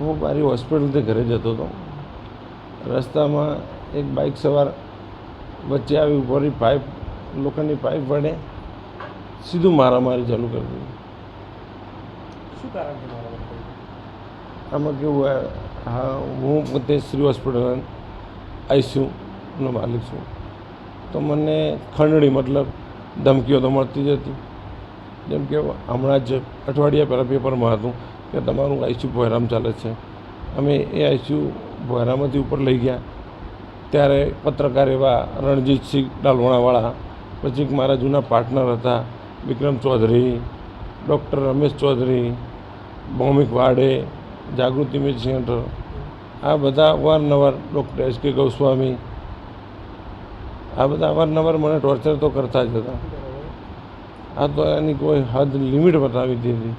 હું મારી હોસ્પિટલથી ઘરે જતો હતો. રસ્તામાં એક બાઇક સવાર વચ્ચે આવી ઉપરની પાઇપ લોખંડની પાઇપ વડે સીધું મારામારી ચાલુ કરી દીધું. શું કારણ આમાં કેવું હોય, હા હું પોતે શ્રી હોસ્પિટલ આઈસીયુનો માલિક છું. તો મને ખંડણી મતલબ ધમકીઓ તો મળતી જ હતી. જેમ કે હમણાં જ અઠવાડિયા પહેલાં પેપરમાં હતું કે તમારું આઈસીયુ ભોયરામ ચાલે છે. અમે એ આઈસીયુ ભોયરામાંથી ઉપર લઈ ગયા. ત્યારે પત્રકાર એવા રણજીતસિંહ ડાલવણાવાળા, પછી મારા જૂના પાર્ટનર હતા, Vikram Chaudhari, doctor Ramesh Chaudhari, Bhaumik Vade, Jagruti match centre, આ બધા અવારનવાર ડૉક્ટર એસ કે ગોસ્વામી, આ બધા અવારનવાર મને ટોર્ચર તો કરતા જ હતા. આ તો એની કોઈ હદ લિમિટ બતાવી દીધી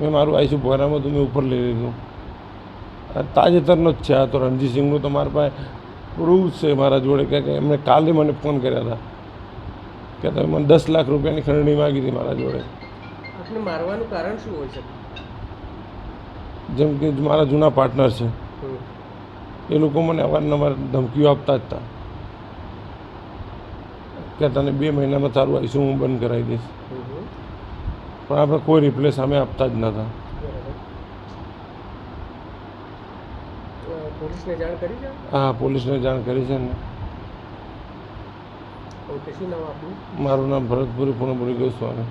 મેં મારું આઈસી ભરામાં તો મેં ઉપર લઈ લીધું. આ તાજેતરનો જ છે આ તો રણજીતસિંહનું તો મારા પાસે પ્રૂફ છે મારા જોડે. કે કે એમણે કાલે મને ફોન કર્યા હતા. કે તમે મને દસ લાખ રૂપિયાની ખંડણી માગી હતી મારા જોડે. આપને મારવાનું કારણ શું હોય છે? જેમ કે મારા જૂના પાર્ટનર છે. એ લોકો મને અવારનવાર ધમકીઓ આપતા જ હતા. કે તને બે મહિનામાં તારું આઈસું હું બંધ કરાવી દઈશ. પણ આપણે કોઈ રિપ્લેસ સામે આપતા જ નહોતા હા પોલીસને જાણ કરી છે ને મારું નામ ભરતપુરી પૂર્ણપુરી ગોસ્વામી.